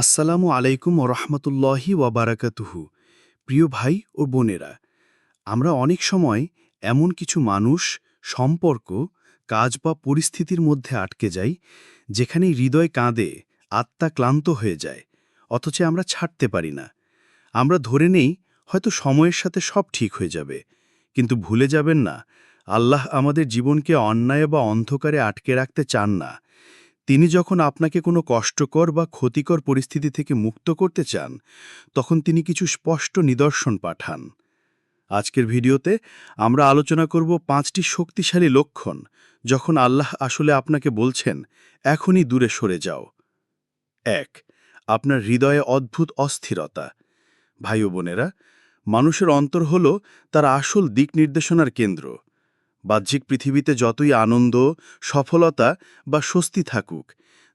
আসসালামু আলাইকুম ও রহমতুল্লাহি ওয়াবারাকাতুহু প্রিয় ভাই ও বোনেরা, আমরা অনেক সময় এমন কিছু মানুষ, সম্পর্ক, কাজ বা পরিস্থিতির মধ্যে আটকে যাই যেখানে হৃদয় কাঁদে, আত্মা ক্লান্ত হয়ে যায়, অথচ আমরা ছাড়তে পারি না। আমরা ধরে নেই, হয়তো সময়ের সাথে সব ঠিক হয়ে যাবে, কিন্তু ভুলে যাবেন না, আল্লাহ আমাদের জীবনকে অন্যায় বা অন্ধকারে আটকে রাখতে চান না। তিনি যখন আপনাকে কোনো কষ্টকর বা ক্ষতিকর পরিস্থিতি থেকে মুক্ত করতে চান, তখন তিনি কিছু স্পষ্ট নিদর্শন পাঠান। আজকের ভিডিওতে আমরা আলোচনা করব পাঁচটি শক্তিশালী লক্ষণ যখন আল্লাহ আসলে আপনাকে বলছেন, এখনই দূরে সরে যাও। এক, আপনার হৃদয়ে অদ্ভুত অস্থিরতা। ভাই বোনেরা, মানুষের অন্তর হল তার আসল দিক নির্দেশনার কেন্দ্র। বাহ্যিক পৃথিবীতে যতই আনন্দ, সফলতা বা স্বস্তি থাকুক,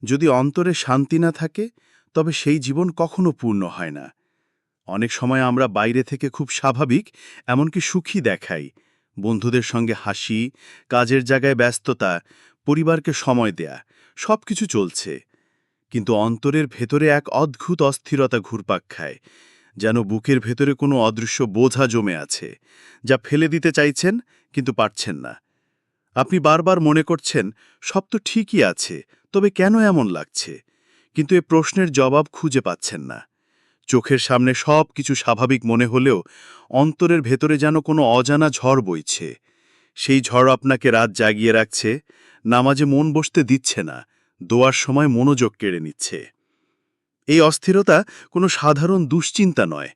যদি অন্তরে শান্তি না থাকে, তবে সেই জীবন কখনো পূর্ণ হয় না। অনেক সময় আমরা বাইরে থেকে খুব স্বাভাবিক, এমনকি সুখী দেখাই। বন্ধুদের সঙ্গে হাসি, কাজের জায়গায় ব্যস্ততা, পরিবারকে সময় দেয়া সব কিছু চলছে। কিন্তু অন্তরের ভেতরে এক অদ্ভুত অস্থিরতা ঘুরপাক খায়। যেন বুকের ভেতরে কোনো অদৃশ্য বোঝা জমে আছে, যা ফেলে দিতে চাইছেন কিন্তু পারছেন না। আপনি বারবার মনে করছেন, সব তো ঠিকই আছে, তবে কেন এমন লাগছে? কিন্তু এ প্রশ্নের জবাব খুঁজে পাচ্ছেন না। চোখের সামনে সব কিছু স্বাভাবিক মনে হলেও অন্তরের ভেতরে যেন কোনো অজানা ঝড় বইছে। সেই ঝড় আপনাকে রাত জাগিয়ে রাখছে, নামাজে মন বসতে দিচ্ছে না, দোয়ার সময় মনোযোগ কেড়ে নিচ্ছে। এই অস্থিরতা কোনো সাধারণ দুশ্চিন্তা নয়,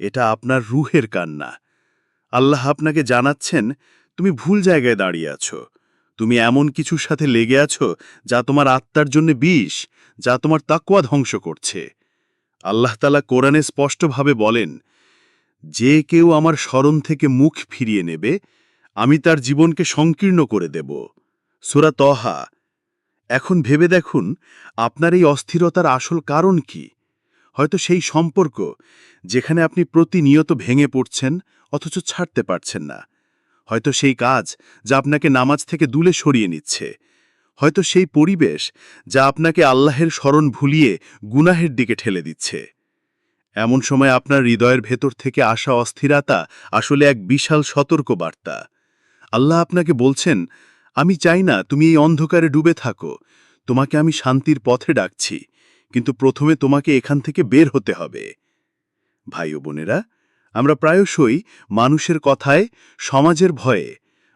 এটা আপনার রুহের কান্না। আল্লাহ আপনাকে জানাচ্ছেন, তুমি ভুল জায়গায় দাঁড়িয়ে আছো। তুমি এমন কিছুর সাথে লেগে আছো যা তোমার আত্মার জন্য বিষ, যা তোমার তাকুয়া ধ্বংস করছে। আল্লাহ তালা কোরআনে স্পষ্টভাবে বলেন, যে কেউ আমার স্মরণ থেকে মুখ ফিরিয়ে নেবে, আমি তার জীবনকে সংকীর্ণ করে দেব। সুরা তহা এখন ভেবে দেখুন, আপনার এই অস্থিরতার আসল কারণ কি। হয়তো সেই সম্পর্ক, যেখানে আপনি প্রতিনিয়ত ভেঙে পড়ছেন, অথচ ছাড়তে পারছেন না। হয়তো সেই কাজ, যা আপনাকে নামাজ থেকে দূলে সরিয়ে নিচ্ছে। হয়তো সেই পরিবেশ, যা আপনাকে আল্লাহের স্মরণ ভুলিয়ে গুনাহের দিকে ঠেলে দিচ্ছে। এমন সময় আপনার হৃদয়ের ভেতর থেকে আসা অস্থিরতা আসলে এক বিশাল সতর্ক বার্তা আল্লাহ আপনাকে বলছেন আমি চাই না তুমি এই অন্ধকারে ডুবে থাকো। তোমাকে আমি শান্তির পথে ডাকছি, কিন্তু প্রথমে তোমাকে এখান থেকে বের হতে হবে। ভাই ও বোনেরা, আমরা প্রায়শই মানুষের কথায়, সমাজের ভয়ে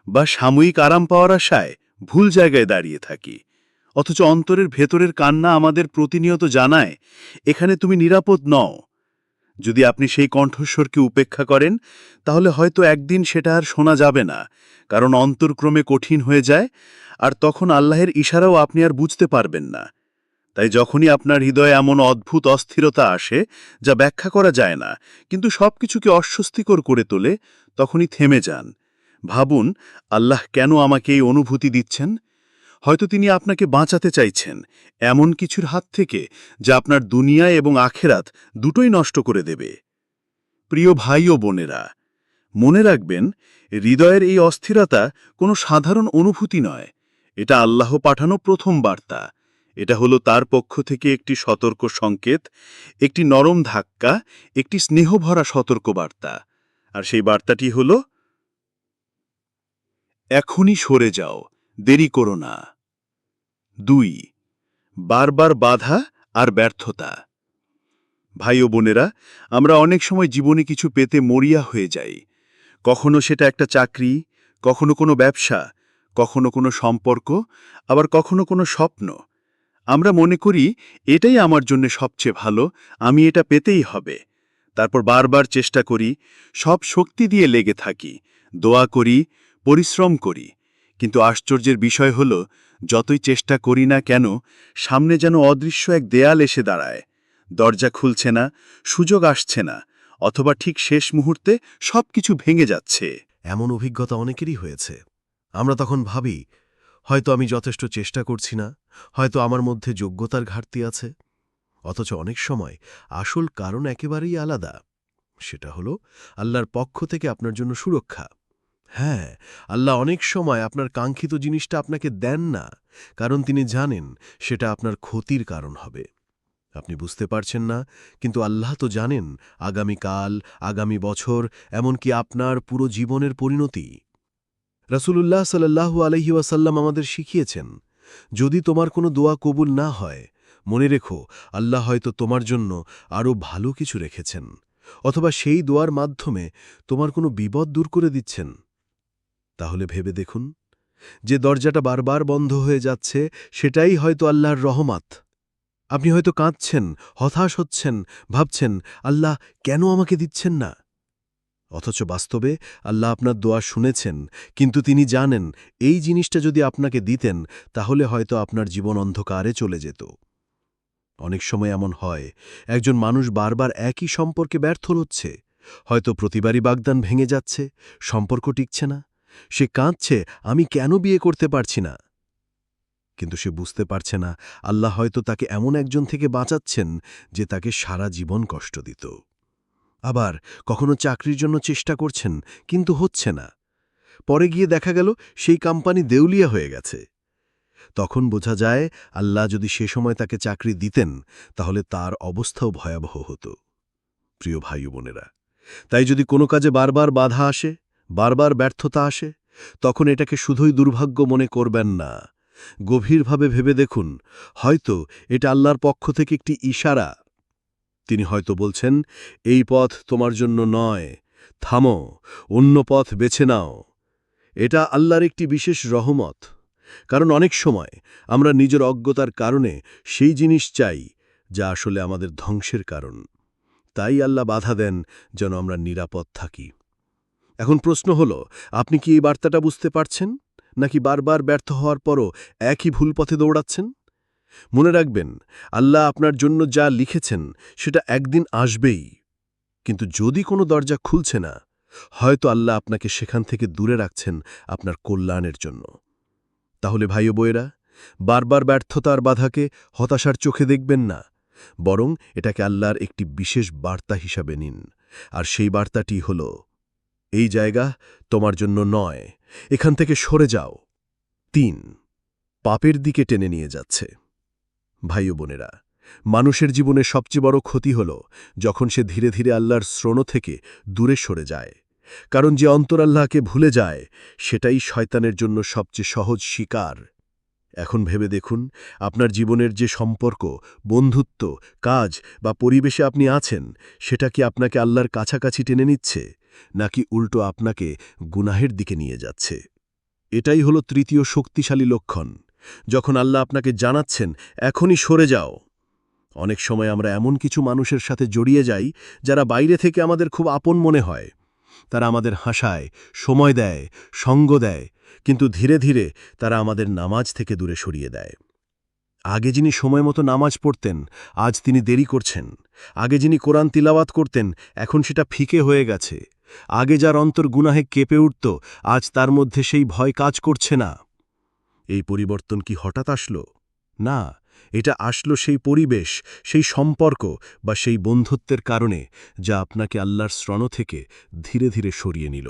বা সাময়িক আরাম পাওয়ার আশায় ভুল জায়গায় দাঁড়িয়ে থাকি। অথচ অন্তরের ভেতরের কান্না আমাদের প্রতিনিয়ত জানায়, এখানে তুমি নিরাপদ নও। যদি আপনি সেই কণ্ঠস্বরকে উপেক্ষা করেন, তাহলে হয়তো একদিন সেটা আর শোনা যাবে না, কারণ অন্তর্ক্রমে কঠিন হয়ে যায়, আর তখন আল্লাহের ইশারাও আপনি আর বুঝতে পারবেন না। তাই যখনই আপনার হৃদয়ে এমন অদ্ভুত অস্থিরতা আসে, যা ব্যাখ্যা করা যায় না, কিন্তু সব কিছুকে অস্বস্তিকর করে তোলে, তখনই থেমে যান। ভাবুন, আল্লাহ কেন আমাকে এই অনুভূতি দিচ্ছেন? হয়তো তিনি আপনাকে বাঁচাতে চাইছেন এমন কিছুর হাত থেকে যা আপনার দুনিয়া এবং আখেরাত দুটোই নষ্ট করে দেবে। প্রিয় ভাই ও বোনেরা, মনে রাখবেন, হৃদয়ের এই অস্থিরতা কোনো সাধারণ অনুভূতি নয়। এটা আল্লাহ পাঠানো প্রথম বার্তা। এটা হলো তার পক্ষ থেকে একটি সতর্ক সংকেত, একটি নরম ধাক্কা, একটি স্নেহভরা সতর্ক বার্তা আর সেই বার্তাটি হল, এখনই সরে যাও। দেরি করো না। দুই, বারবার বাধা আর ব্যর্থতা। ভাই ও বোনেরা, আমরা অনেক সময় জীবনে কিছু পেতে মরিয়া হয়ে যাই। কখনো সেটা একটা চাকরি, কখনো কোনো ব্যবসা, কখনো কোনো সম্পর্ক, আবার কখনো কোনো স্বপ্ন। আমরা মনে করি, এটাই আমার জন্য সবচেয়ে ভালো, আমি এটা পেতেই হবে। তারপর বারবার চেষ্টা করি, সব শক্তি দিয়ে লেগে থাকি, দোয়া করি, পরিশ্রম করি। কিন্তু আশ্চর্যের বিষয় হল, যতই চেষ্টা করি না কেন, সামনে যেন অদৃশ্য এক দেয়াল এসে দাঁড়ায়। দরজা খুলছে না, সুযোগ আসছে না, অথবা ঠিক শেষ মুহূর্তে সব কিছু ভেঙে যাচ্ছে। এমন অভিজ্ঞতা অনেকেরই হয়েছে। আমরা তখন ভাবি, হয়তো আমি যথেষ্ট চেষ্টা করছি না, হয়তো আমার মধ্যে যোগ্যতার ঘাটতি আছে। অথচ অনেক সময় আসল কারণ একেবারেই আলাদা। সেটা হলো, আল্লাহর পক্ষ থেকে আপনার জন্য সুরক্ষা। হ্যাঁ আল্লাহ অনেক সময় আপনার কাঙ্ক্ষিত জিনিসটা আপনাকে দেন না, কারণ তিনি জানেন সেটা আপনার ক্ষতির কারণ হবে। আপনি বুঝতে পারছেন না, কিন্তু আল্লাহ তো জানেন আগামী কাল, আগামী বছর, এমনকি আপনার পুরো জীবনের পরিণতি। রাসূলুল্লাহ সাল্লাল্লাহু আলহি ওয়াসাল্লাম আমাদের শিখিয়েছেন, যদি তোমার কোনো দোয়া কবুল না হয়, মনে রেখো আল্লাহ হয়তো তোমার জন্য আরও ভালো কিছু রেখেছেন, অথবা সেই দোয়ার মাধ্যমে তোমার কোনো বিপদ দূর করে দিচ্ছেন। তাহলে ভেবে দেখুন, যে দরজাটা বারবার বন্ধ হয়ে যাচ্ছে, সেটাই হয়তো আল্লাহর রহমাত। আপনি হয়তো কাঁদছেন, হতাশ হচ্ছেন, ভাবছেন, আল্লাহ কেন আমাকে দিচ্ছেন না? অথচ বাস্তবে আল্লাহ আপনার দোয়া শুনেছেন, কিন্তু তিনি জানেন, এই জিনিসটা যদি আপনাকে দিতেন, তাহলে হয়তো আপনার জীবন অন্ধকারে চলে যেত। অনেক সময় এমন হয়, একজন মানুষ বারবার একই সম্পর্কে ব্যর্থ হচ্ছে, হয়তো প্রতিবারই বাগদান ভেঙে যাচ্ছে, সম্পর্ক টিকছে না। সে কাঁদছে, আমি কেন বিয়ে করতে পারছি না? কিন্তু সে বুঝতে পারছে না, আল্লাহ হয়তো তাকে এমন একজন থেকে বাঁচাচ্ছেন যে তাকে সারা জীবন কষ্ট দিত। আবার কখনো চাকরির জন্য চেষ্টা করছেন, কিন্তু হচ্ছে না। পরে গিয়ে দেখা গেল সেই কোম্পানি দেউলিয়া হয়ে গেছে। তখন বোঝা যায়, আল্লাহ যদি সে সময় তাকে চাকরি দিতেন, তাহলে তার অবস্থাও ভয়াবহ হতো। প্রিয় ভাই বোনেরা, তাই যদি কোনো কাজে বারবার বাধা আসে বারবার ব্যর্থতা আসে, তখন এটাকে শুধুই দুর্ভাগ্য মনে করবেন না। গভীরভাবে ভেবে দেখুন, হয়তো এটা আল্লাহর পক্ষ থেকে একটি ইশারা। তিনি হয়তো বলছেন, এই পথ তোমার জন্য নয়, থামো, অন্য পথ বেছে নাও। এটা আল্লাহর একটি বিশেষ রহমত। কারণ অনেক সময় আমরা নিজের অজ্ঞতার কারণে সেই জিনিস চাই, যা আসলে আমাদের ধ্বংসের কারণ। তাই আল্লাহ বাধা দেন যেন আমরা নিরাপদ থাকি। এখন প্রশ্ন হল, আপনি কি এই বার্তাটা বুঝতে পারছেন? নাকি বারবার ব্যর্থ হওয়ার পরও একই ভুল পথে দৌড়াচ্ছেন? মনে রাখবেন, আল্লাহ আপনার জন্য যা লিখেছেন সেটা একদিন আসবেই। কিন্তু যদি কোনো দরজা খুলছে না, হয়তো আল্লাহ আপনাকে সেখান থেকে দূরে রাখছেন আপনার কল্যাণের জন্য। তাহলে ভাই ও বইয়েরা বারবার ব্যর্থতার বাধাকে হতাশার চোখে দেখবেন না, বরং এটাকে আল্লাহর একটি বিশেষ বার্তা হিসাবে নিন। আর সেই বার্তাটি হল এই জায়গা তোমার জন্য নয়। এখান থেকে সরে যাও। তিন, পাপের দিকে টেনে নিয়ে যাচ্ছে। ভাই বোনেরা, মানুষের জীবনে সবচেয়ে বড় ক্ষতি হল যখন সে ধীরে ধীরে আল্লাহর শ্রণ থেকে দূরে সরে যায়। কারণ যে অন্তর আল্লাহকে ভুলে যায়, সেটাই শয়তানের জন্য সবচেয়ে সহজ শিকার। এখন ভেবে দেখুন, আপনার জীবনের যে সম্পর্ক, বন্ধুত্ব, কাজ বা পরিবেশে আপনি আছেন, সেটা কি আপনাকে আল্লাহর কাছাকাছি টেনে নিচ্ছে? নাকি উল্টো আপনাকে গুনাহের দিকে নিয়ে যাচ্ছে। এটাই হলো তৃতীয় শক্তিশালী লক্ষণ। যখন আল্লাহ আপনাকে জানাচ্ছেন, এখনই সরে যাও। অনেক সময় আমরা এমন কিছু মানুষের সাথে জড়িয়ে যাই, যারা বাইরে থেকে আমাদের খুব আপন মনে হয়। তারা আমাদের হাসায়, সময় দেয়, সঙ্গ দেয়, কিন্তু ধীরে ধীরে তারা আমাদের নামাজ থেকে দূরে সরিয়ে দেয়। আগে যিনি সময় মতো নামাজ পড়তেন, আজ তিনি দেরি করছেন। আগে যিনি কোরআন তিলাওয়াত করতেন, এখন সেটা ফিকে হয়ে গেছে। আগে যার অন্তর গুনাহে কেঁপে উঠত, আজ তার মধ্যে সেই ভয় কাজ করছে না। এই পরিবর্তন কি হঠাৎ আসলো? না, এটা আসলো সেই পরিবেশ, সেই সম্পর্ক বা সেই বন্ধুত্বের কারণে, যা আপনাকে আল্লাহর শ্রণ থেকে ধীরে ধীরে সরিয়ে নিল।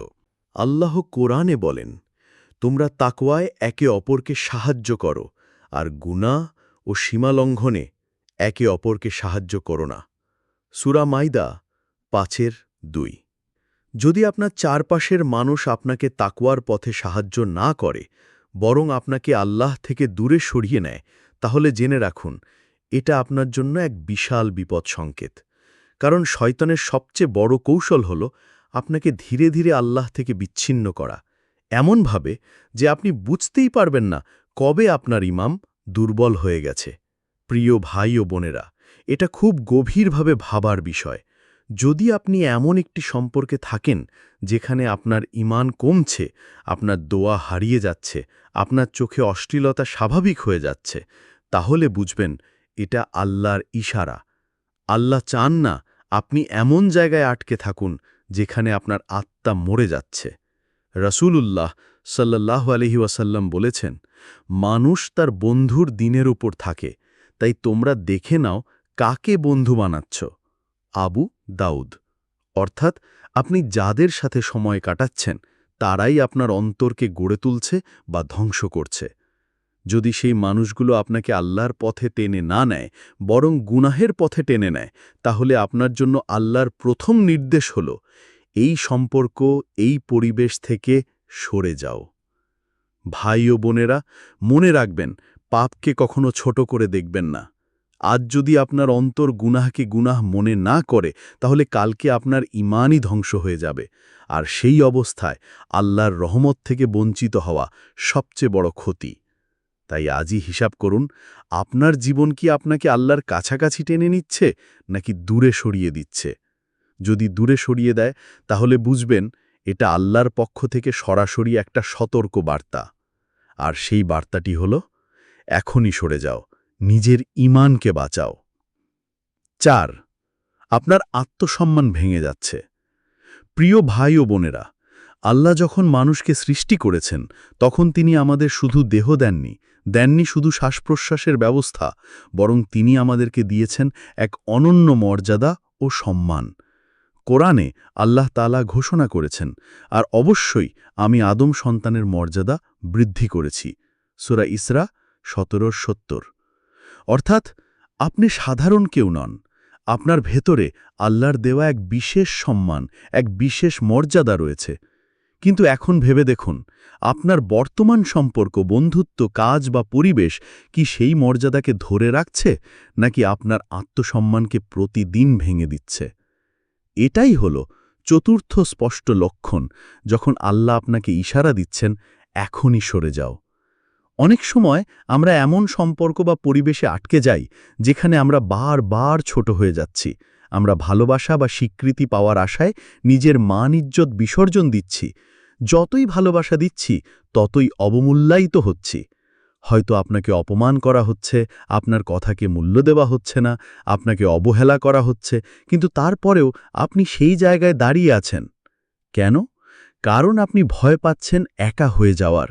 আল্লাহ কোরআনে বলেন, তোমরা তাকওয়ায় একে অপরকে সাহায্য করো, আর গুণা ও সীমালঙ্ঘনে একে অপরকে সাহায্য করো না। সুরা মাইদা পাঁচের দুই। যদি আপনার চারপাশের মানুষ আপনাকে তাকওয়ার পথে সাহায্য না করে, বরং আপনাকে আল্লাহ থেকে দূরে সরিয়ে নেয়, তাহলে জেনে রাখুন, এটা আপনার জন্য এক বিশাল বিপদ সংকেত। কারণ শয়তানের সবচেয়ে বড় কৌশল হল আপনাকে ধীরে ধীরে আল্লাহ থেকে বিচ্ছিন্ন করা। এমনভাবে যে আপনি বুঝতেই পারবেন না কবে আপনার ইমাম দুর্বল হয়ে গেছে। প্রিয় ভাই ও বোনেরা, এটা খুব গভীরভাবে ভাবার বিষয়। যদি আপনি এমন একটি সম্পর্কে থাকেন যেখানে আপনার ইমান কমছে, আপনার দোয়া হারিয়ে যাচ্ছে, আপনার চোখে অশ্লীলতা স্বাভাবিক হয়ে যাচ্ছে, তাহলে বুঝবেন এটা আল্লাহর ইশারা। আল্লাহ চান না আপনি এমন জায়গায় আটকে থাকুন যেখানে আপনার আত্মা মরে যাচ্ছে। রসুলুল্লাহ সাল্লাহ আলহি ওয়াসাল্লাম বলেছেন, মানুষ তার বন্ধুর দিনের উপর থাকে, তাই তোমরা দেখে নাও কাকে বন্ধু বানাচ্ছ। আবু দাউদ। অর্থাৎ আপনি যাদের সাথে সময় কাটাচ্ছেন, তারাই আপনার অন্তরকে গড়ে তুলছে বা ধ্বংস করছে। যদি সেই মানুষগুলো আপনাকে আল্লাহর পথে টেনে না নেয়, বরং গুনাহের পথে টেনে নেয়, তাহলে আপনার জন্য আল্লাহর প্রথম নির্দেশ হল, এই সম্পর্ক, এই পরিবেশ থেকে সরে যাও। ভাই ও বোনেরা, মনে রাখবেন, পাপকে কখনো ছোট করে দেখবেন না। আজ যদি আপনার অন্তর গুনাহকে গুনাহ মনে না করে, তাহলে কালকে আপনার ইমানই ধ্বংস হয়ে যাবে। আর সেই অবস্থায় আল্লাহর রহমত থেকে বঞ্চিত হওয়া সবচেয়ে বড় ক্ষতি। তাই আজই হিসাব করুন, আপনার জীবন কি আপনাকে আল্লাহর কাছাকাছি টেনে নিচ্ছে, নাকি দূরে সরিয়ে দিচ্ছে? যদি দূরে সরিয়ে দেয়, তাহলে বুঝবেন, এটা আল্লাহর পক্ষ থেকে সরাসরি একটা সতর্ক বার্তা আর সেই বার্তাটি হল, এখনই সরে যাও। নিজের ইমানকে বাঁচাও। চার, আপনার আত্মসম্মান ভেঙে যাচ্ছে। প্রিয় ভাই ও বোনেরা, আল্লাহ যখন মানুষকে সৃষ্টি করেছেন, তখন তিনি আমাদের শুধু দেহ দেননি দেননি শুধু শ্বাসপ্রশ্বাসের ব্যবস্থা, বরং তিনি আমাদেরকে দিয়েছেন এক অনন্য মর্যাদা ও সম্মান। কোরআনে আল্লাহ তালা ঘোষণা করেছেন, আর অবশ্যই আমি আদম সন্তানের মর্যাদা বৃদ্ধি করেছি। সুরা ইসরা সতেরো সত্তর। অর্থাৎ, আপনি সাধারণ কেউ নন। আপনার ভেতরে আল্লাহর দেওয়া এক বিশেষ সম্মান, এক বিশেষ মর্যাদা রয়েছে। কিন্তু এখন ভেবে দেখুন, আপনার বর্তমান সম্পর্ক, বন্ধুত্ব, কাজ বা পরিবেশ কি সেই মর্যাদাকে ধরে রাখছে, নাকি আপনার আত্মসম্মানকে প্রতিদিন ভেঙে দিচ্ছে? এটাই হল চতুর্থ স্পষ্ট লক্ষণ, যখন আল্লাহ আপনাকে ইশারা দিচ্ছেন, এখনই সরে যাও। অনেক সময় আমরা এমন সম্পর্ক বা পরিবেশে আটকে যাই, যেখানে আমরা বারবার ছোট হয়ে যাচ্ছি। আমরা ভালোবাসা বা স্বীকৃতি পাওয়ার আশায় নিজের মান ইজ্জত বিসর্জন দিচ্ছি। যতই ভালোবাসা দিচ্ছি, ততই অবমূল্যায়িত হচ্ছি। হয়তো আপনাকে অপমান করা হচ্ছে, আপনার কথাকে মূল্য দেওয়া হচ্ছে না, আপনাকে অবহেলা করা হচ্ছে, কিন্তু তারপরেও আপনি সেই জায়গায় দাঁড়িয়ে আছেন। কেন? কারণ আপনি ভয় পাচ্ছেন একা হয়ে যাওয়ার।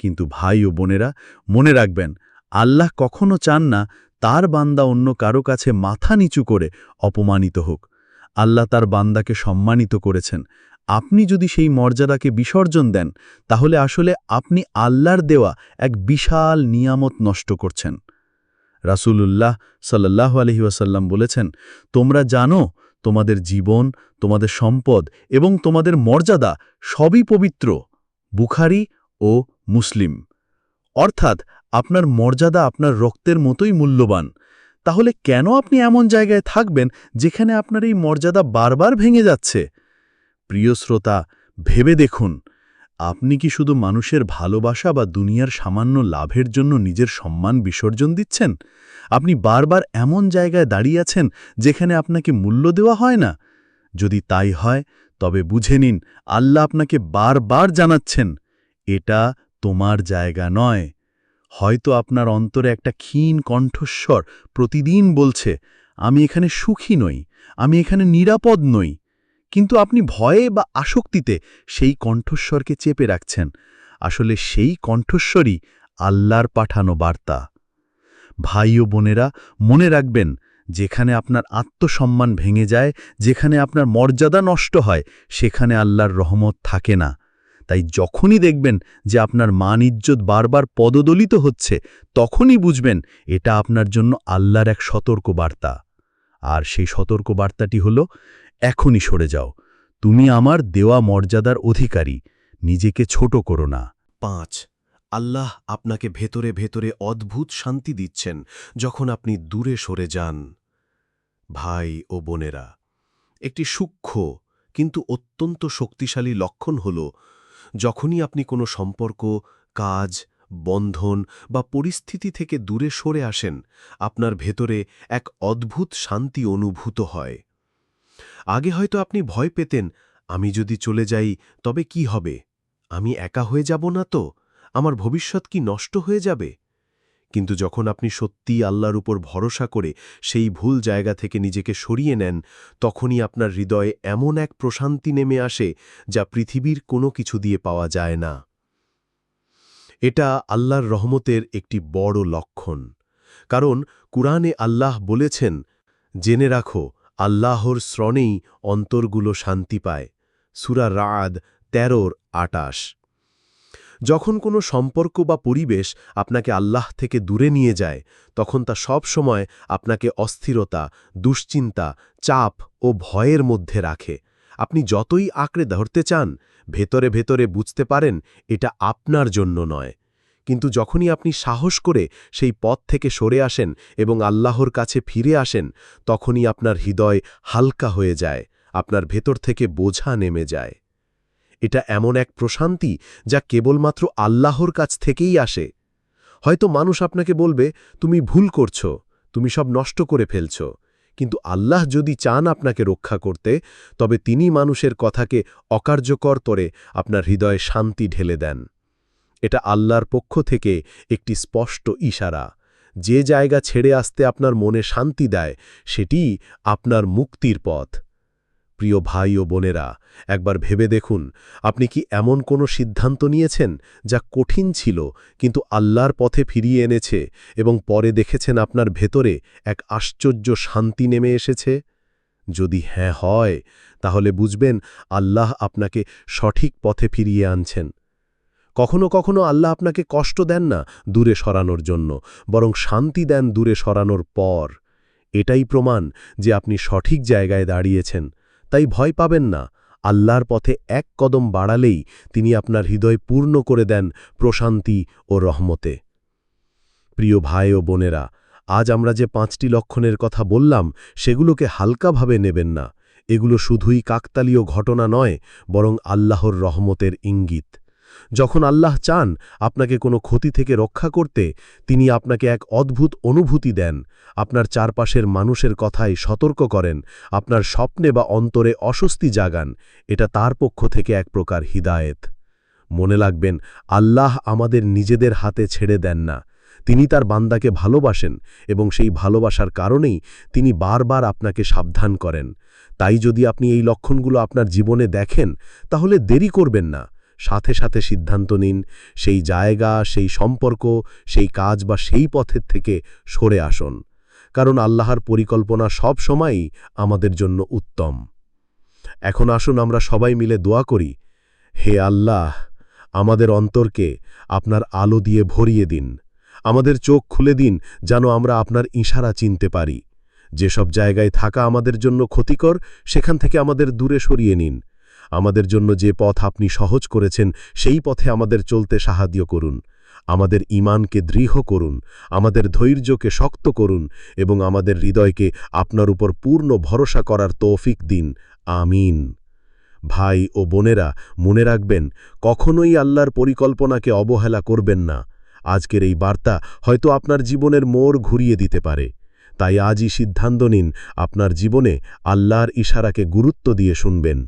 কিন্তু ভাই ও বোনেরা, মনে রাখবেন, আল্লাহ কখনো চান না তার বান্দা অন্য কারও কাছে মাথা নিচু করে অপমানিত হোক। আল্লাহ তার বান্দাকে সম্মানিত করেছেন। আপনি যদি সেই মর্যাদাকে বিসর্জন দেন, তাহলে আসলে আপনি আল্লাহর দেওয়া এক বিশাল নিয়ামত নষ্ট করছেন। রাসূলুল্লাহ সাল্লাহ আলহিউসাল্লাম বলেছেন, তোমরা জানো, তোমাদের জীবন, তোমাদের সম্পদ এবং তোমাদের মর্যাদা সবই পবিত্র। বুখারি ও মুসলিম। অর্থাৎ আপনার মর্যাদা আপনার রক্তের মতোই মূল্যবান। তাহলে কেন আপনি এমন জায়গায় থাকবেন যেখানে আপনার এই মর্যাদা বারবার ভেঙে যাচ্ছে? প্রিয় শ্রোতা, ভেবে দেখুন, আপনি কি শুধু মানুষের ভালোবাসা বা দুনিয়ার সামান্য লাভের জন্য নিজের সম্মান বিসর্জন দিচ্ছেন? আপনি বারবার এমন জায়গায় দাঁড়িয়ে আছেন যেখানে আপনাকে মূল্য দেওয়া হয় না? যদি তাই হয়, তবে বুঝে নিন, আল্লাহ আপনাকে বারবার জানাচ্ছেন। এটা তোমার জায়গা নয়। হয়তো আপনার অন্তরে একটা ক্ষীণ কণ্ঠস্বর প্রতিদিন বলছে, আমি এখানে সুখী নই, আমি এখানে নিরাপদ নই। কিন্তু আপনি ভয়ে বা আসক্তিতে সেই কণ্ঠস্বরকে চেপে রাখছেন। আসলে সেই কণ্ঠস্বরই আল্লাহর পাঠানো বার্তা। ভাই ও বোনেরা, মনে রাখবেন, যেখানে আপনার আত্মসম্মান ভেঙে যায়, যেখানে আপনার মর্যাদা নষ্ট হয়, সেখানে আল্লাহর রহমত থাকে না। তাই যখনই দেখবেন যে আপনার মান ইজ্জত বারবার পদদলিত হচ্ছে, তখনই বুঝবেন এটা আপনার জন্য আল্লাহর এক সতর্ক বার্তা আর সেই সতর্ক বার্তাটি হল, এখনই সরে যাও। তুমি আমার দেওয়া মর্যাদার অধিকারী। নিজেকে ছোট করো না। পাঁচ, আল্লাহ আপনাকে ভেতরে ভেতরে অদ্ভুত শান্তি দিচ্ছেন যখন আপনি দূরে সরে যান। ভাই ও বোনেরা, একটি সূক্ষ্ম কিন্তু অত্যন্ত শক্তিশালী লক্ষণ হল যখনই আপনি কোনো সম্পর্ক, কাজ, বন্ধন বা পরিস্থিতি থেকে দূরে সরে আসেন, আপনার ভেতরে এক অদ্ভুত শান্তি অনুভূত হয়। আগে হয়তো আপনি ভয় পেতেন, আমি যদি চলে যাই, তবে কি হবে? আমি একা হয়ে যাব না তো? আমার ভবিষ্যৎ কি নষ্ট হয়ে যাবে? কিন্তু যখন আপনি সত্যি আল্লাহর উপর ভরসা করে সেই ভুল জায়গা থেকে নিজেকে সরিয়ে নেন, তখনই আপনার হৃদয়ে এমন এক প্রশান্তি নেমে আসে যা পৃথিবীর কোনো কিছু দিয়ে পাওয়া যায় না। এটা আল্লাহর রহমতের একটি বড় লক্ষণ। কারণ কুরআনে আল্লাহ বলেছেন, জেনে রাখো, আল্লাহর শ্রণেই অন্তরগুলো শান্তি পায়। সুরা রাদ তেরোর আটাশ। যখন কোনো সম্পর্ক বা পরিবেশ আপনাকে আল্লাহ থেকে দূরে নিয়ে যায়, তখন তা সব সময় আপনাকে অস্থিরতা, দুশ্চিন্তা, চাপ ও ভয়ের মধ্যে রাখে। আপনি যতই আঁকড়ে ধরতে চান, ভেতরে ভেতরে বুঝতে পারেন এটা আপনার জন্য নয়। কিন্তু যখনই আপনি সাহস করে সেই পথ থেকে সরে আসেন এবং আল্লাহর কাছে ফিরে আসেন, তখনই আপনার হৃদয় হালকা হয়ে যায়, আপনার ভেতর থেকে বোঝা নেমে যায়। এটা এমন এক প্রশান্তি যা কেবলমাত্র আল্লাহর কাছ থেকেই আসে। হয়তো মানুষ আপনাকে বলবে, তুমি ভুল করছ, তুমি সব নষ্ট করে ফেলছ। কিন্তু আল্লাহ যদি চান আপনাকে রক্ষা করতে, তবে তিনি মানুষের কথাকে অকার্যকর করে আপনার হৃদয়ে শান্তি ঢেলে দেন। এটা আল্লাহর পক্ষ থেকে একটি স্পষ্ট ইশারা। যে জায়গা ছেড়ে আসতে আপনার মনে শান্তি দেয় সেটি আপনার মুক্তির পথ। প্রিয় ভাই ও বোনেরা, একবার ভেবে দেখুন, আপনি কি এমন কোনো সিদ্ধান্ত নিয়েছেন যা কঠিন ছিল, কিন্তু আল্লাহর পথে ফিরিয়ে এনেছে এবং পরে দেখেছেন আপনার ভেতরে এক আশ্চর্য শান্তি নেমে এসেছে? যদি হ্যাঁ হয়, তাহলে বুঝবেন আল্লাহ আপনাকে সঠিক পথে ফিরিয়ে আনছেন। কখনো কখনো আল্লাহ আপনাকে কষ্ট দেন না দূরে সরানোর জন্য, বরং শান্তি দেন দূরে সরানোর পর। এটাই প্রমাণ যে আপনি সঠিক জায়গায় দাঁড়িয়েছেন। তাই ভয় পাবেন না। আল্লাহর পথে এক কদম বাড়ালেই তিনি আপনার হৃদয় পূর্ণ করে দেন প্রশান্তি ও রহমতে। প্রিয় ভাই ও বোনেরা, আজ আমরা যে পাঁচটি লক্ষণের কথা বললাম, সেগুলোকে হালকাভাবে নেবেন না। এগুলো শুধুই কাকতালীয় ঘটনা নয়, বরং আল্লাহর রহমতের ইঙ্গিত। যখন আল্লাহ চান আপনাকে কোনো ক্ষতি থেকে রক্ষা করতে, তিনি আপনাকে এক অদ্ভুত অনুভূতি দেন। আপনার চারপাশের মানুষের কথায় সতর্ক করেন, আপনার স্বপ্নে বা অন্তরে অস্বস্তি জাগান, এটা তার পক্ষ থেকে এক প্রকার হিদায়েত। মনে লাগবেন আল্লাহ আমাদের নিজেদের হাতে ছেড়ে দেন না। তিনি তার বান্দাকে ভালোবাসেন এবং সেই ভালোবাসার কারণেই তিনি বারবার আপনাকে সাবধান করেন। তাই যদি আপনি এই লক্ষণগুলো আপনার জীবনে দেখেন, তাহলে দেরি করবেন না। সাথে সাথে সিদ্ধান্ত নিন, সেই জায়গা, সেই সম্পর্ক, সেই কাজ বা সেই পথের থেকে সরে আসুন। কারণ আল্লাহর পরিকল্পনা সব সময়ই আমাদের জন্য উত্তম। এখন আসুন আমরা সবাই মিলে দোয়া করি, হে আল্লাহ, আমাদের অন্তরকে আপনার আলো দিয়ে ভরিয়ে দিন। আমাদের চোখ খুলে দিন যেন আমরা আপনার ইশারা চিনতে পারি। যেসব জায়গায় থাকা আমাদের জন্য ক্ষতিকর, সেখান থেকে আমাদের দূরে সরিয়ে নিন। আমাদের জন্য যে পথ আপনি সহজ করেছেন, সেই পথে আমাদের চলতে সাহায্য করুন। আমাদের ইমানকে দৃঢ় করুন, আমাদের ধৈর্যকে শক্ত করুন এবং আমাদের হৃদয়কে আপনার উপর পূর্ণ ভরসা করার তৌফিক দিন। আমিন। ভাই ও বোনেরা, মনে রাখবেন, কখনোই আল্লাহর পরিকল্পনাকে অবহেলা করবেন না। আজকের এই বার্তা হয়তো আপনার জীবনের মোড় ঘুরিয়ে দিতে পারে। তাই আজই সিদ্ধান্ত নিন, আপনার জীবনে আল্লাহর ইশারাকে গুরুত্ব দিয়ে শুনবেন।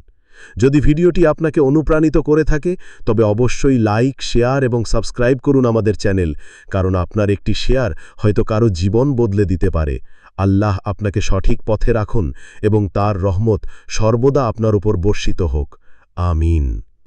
যদি ভিডিওটি আপনাকে অনুপ্রাণিত করে থাকে, তবে অবশ্যই লাইক, শেয়ার এবং সাবস্ক্রাইব করুন আমাদের চ্যানেল, কারণ আপনার একটি শেয়ার হয়তো কারও জীবন বদলে দিতে পারে। আল্লাহ আপনাকে সঠিক পথে রাখুন এবং তার রহমত সর্বদা আপনার উপর বর্ষিত হোক। আমিন।